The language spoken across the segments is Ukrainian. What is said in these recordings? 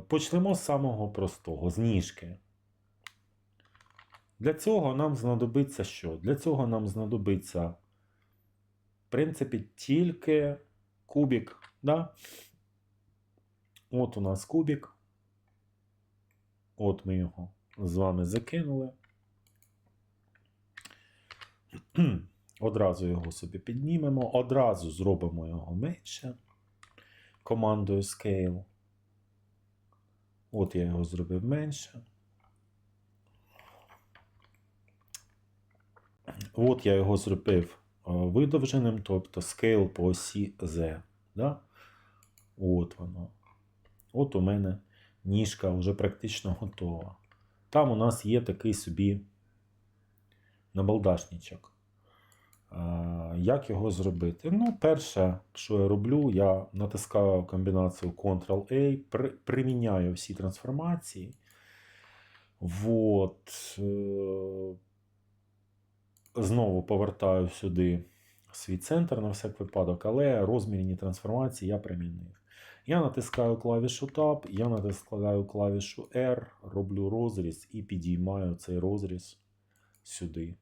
Почнемо з самого простого, з ніжки. Для цього нам знадобиться що? Для цього нам знадобиться, в принципі, тільки кубік. Да? От у нас кубік. От ми його з вами закинули. Одразу його собі піднімемо, одразу зробимо його менше командою Scale. От я його зробив менше. От я його зробив е, видовженим, тобто scale по осі Z. Да? От воно. От у мене ніжка вже практично готова. Там у нас є такий собі набалдашничок. Як його зробити? Ну, перше, що я роблю, я натискаю комбінацію Ctrl-A, при, приміняю всі трансформації. Вот. е, Знову повертаю сюди свій центр на всяк випадок, але розмірні трансформації я примінив. Я натискаю клавішу Tab, я натискаю клавішу R, роблю розріз і підіймаю цей розріз сюди.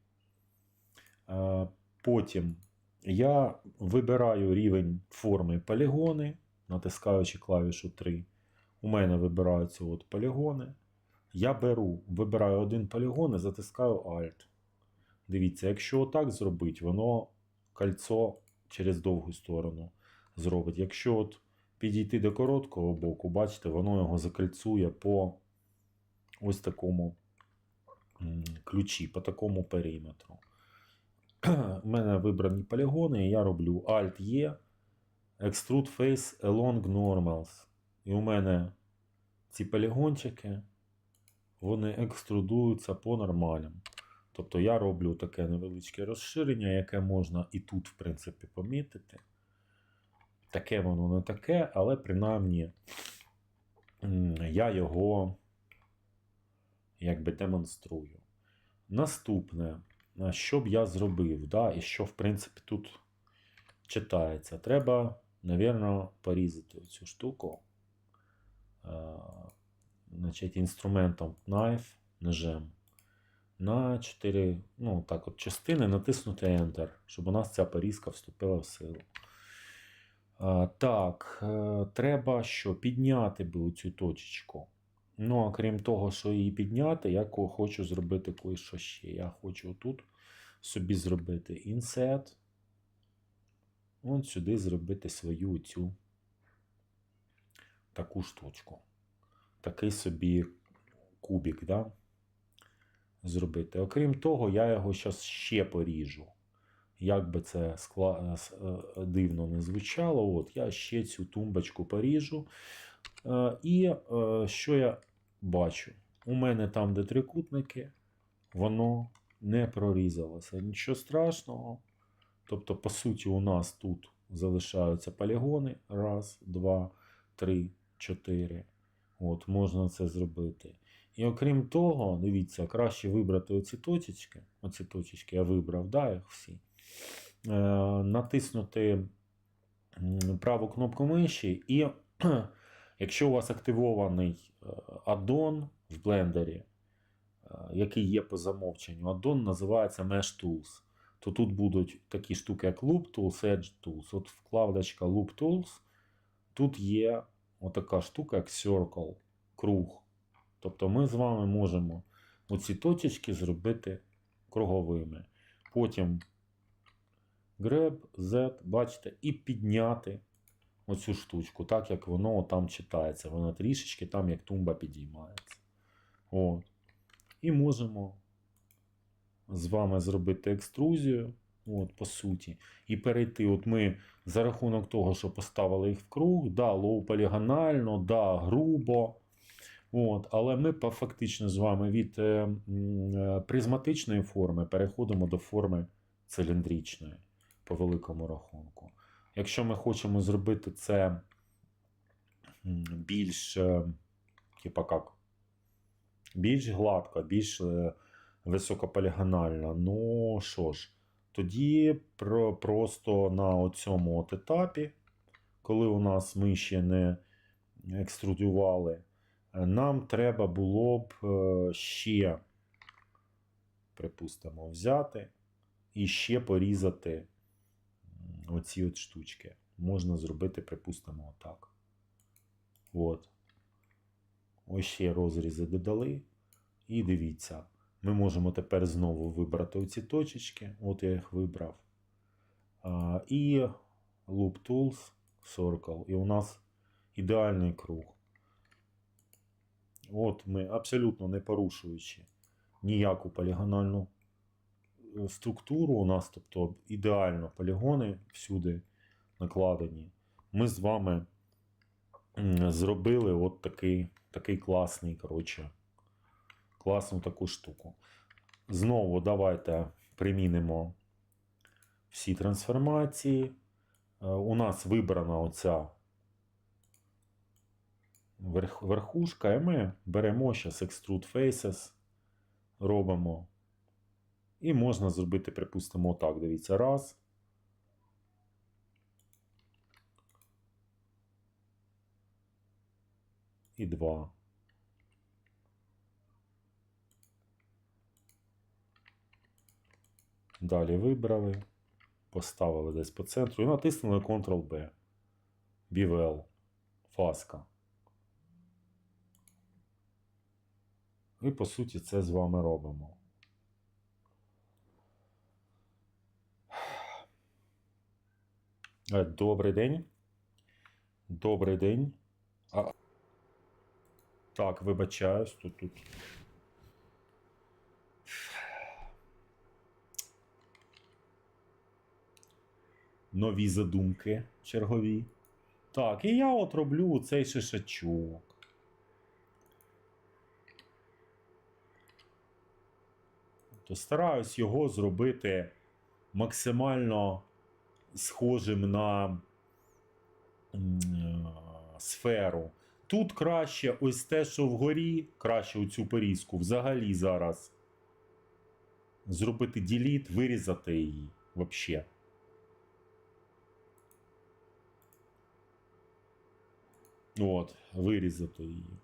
Е, Потім я вибираю рівень форми полігони, натискаючи клавішу 3. У мене вибираються от полігони. Я беру, вибираю один полігон і затискаю Alt. Дивіться, якщо отак зробити, воно кольцо через довгу сторону зробить. Якщо от підійти до короткого боку, бачите, воно його закольцує по ось такому ключі, по такому периметру. У мене вибрані полігони, і я роблю Alt-E, Extrude Face Along Normals. І у мене ці полігончики, вони екструдуються по нормалям. Тобто я роблю таке невеличке розширення, яке можна і тут, в принципі, помітити. Таке воно не таке, але принаймні я його якби демонструю. Наступне, що б я зробив, да, і що, в принципі, тут читається. Треба, напевно, порізати цю штуку. А, значить, інструментом knife, ножем на 4 ну, так от, частини натиснути Enter, щоб у нас ця порізка вступила в силу. А, так, е, треба що? Підняти би цю точечку. Ну, а крім того, що її підняти, я хочу зробити кое-що ще. Я хочу тут собі зробити Inset. От сюди зробити свою цю таку штучку. Такий собі кубик, да? зробити. Окрім того, я його зараз ще поріжу. Як би це скла... е, дивно не звучало, от я ще цю тумбочку поріжу. Е, І е, що я бачу? У мене там, де трикутники, воно не прорізалося. Нічого страшного. Тобто, по суті, у нас тут залишаються полігони. Раз, два, три, чотири. От, можна це зробити. І окрім того, дивіться, краще вибрати оці точечки. Оці точечки я вибрав, да, їх всі. Е, натиснути праву кнопку миші, і якщо у вас активований е, аддон в блендері, е, який є по замовченню, аддон називається Mesh Tools. То тут будуть такі штуки, як Loop Tools, Edge Tools. От вкладочка Loop Tools. Тут є отака штука, як Circle, круг. Тобто ми з вами можемо оці точечки зробити круговими. Потім Grab, Z, бачите, і підняти оцю штучку, так як воно там читається. Воно трішечки там, як тумба підіймається. От. І можемо з вами зробити екструзію. От, по суті, і перейти. От ми за рахунок того, що поставили їх в круг, да, лоу-полігонально, да, грубо. От, але ми фактично з вами від е, е, призматичної форми переходимо до форми циліндричної по великому рахунку. Якщо ми хочемо зробити це більш, е, типа як, більш гладко, більш е, високополігонально, ну що ж, тоді про, просто на цьому етапі, коли у нас ми ще не екструдювали Е, Нам треба було б ще, припустимо, взяти і ще порізати оці от штучки. Можна зробити, припустимо, отак. От. Ось ще розрізи додали. І дивіться, ми можемо тепер знову вибрати оці точечки. От я їх вибрав. А, і Loop Tools Circle. І у нас ідеальний круг. От ми абсолютно не порушуючи ніяку полігональну структуру, у нас, тобто ідеально полігони всюди накладені. Ми з вами зробили от такий, такий класний, коротше, класну таку штуку. Знову давайте примінимо всі трансформації. Е, У нас вибрана оця верхушка, і ми беремо зараз Extrude Faces, робимо. І можна зробити, припустимо, отак. Дивіться, раз. І два. Далі вибрали, поставили десь по центру і натиснули Ctrl-B. Bevel. Фаска. І по суті це з вами робимо. Добрий день. Добрий день. А... Так, вибачаюсь, тут тут. Нові задумки чергові. Так, і я от роблю цей шишачок. То стараюсь його зробити максимально схожим на е, сферу. Тут краще ось те, що вгорі, краще оцю порізку взагалі зараз зробити діліт, вирізати її взагалі. От, вирізати її.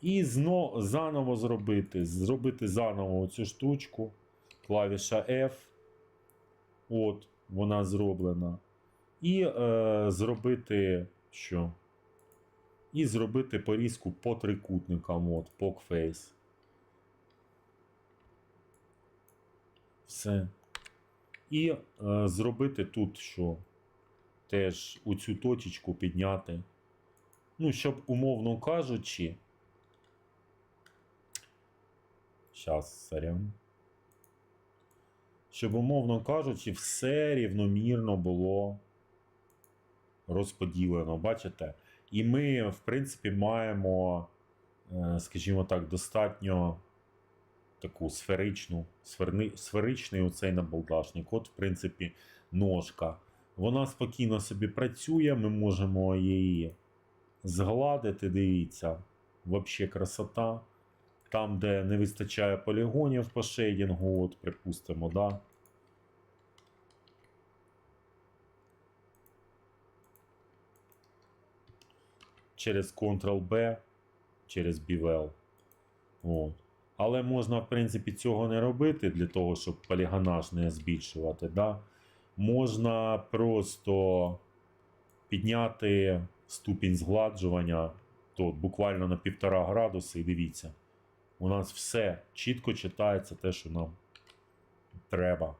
І зно, заново зробити. Зробити заново цю штучку. Клавіша F. От, вона зроблена. І е, зробити що? І зробити порізку по трикутникам. От, POC Все. І е, зробити тут що? Теж у цю точечку підняти. Ну, щоб, умовно кажучи. Щас, сорян. Щоб, умовно кажучи, все рівномірно було розподілено, бачите? І ми, в принципі, маємо, е, скажімо так, достатньо таку сферичну, сферни, сферичний оцей набалдашник. От, в принципі, ножка. Вона спокійно собі працює, ми можемо її згладити, дивіться, взагалі красота. Там, де не вистачає полігонів по шейдінгу, от, припустимо, да. Через Ctrl-B, через Bevel. От. Але можна, в принципі, цього не робити для того, щоб полігонаж не збільшувати. Да? Можна просто підняти ступінь згладжування то буквально на півтора градуси, і дивіться, у нас все чітко читається те, що нам треба.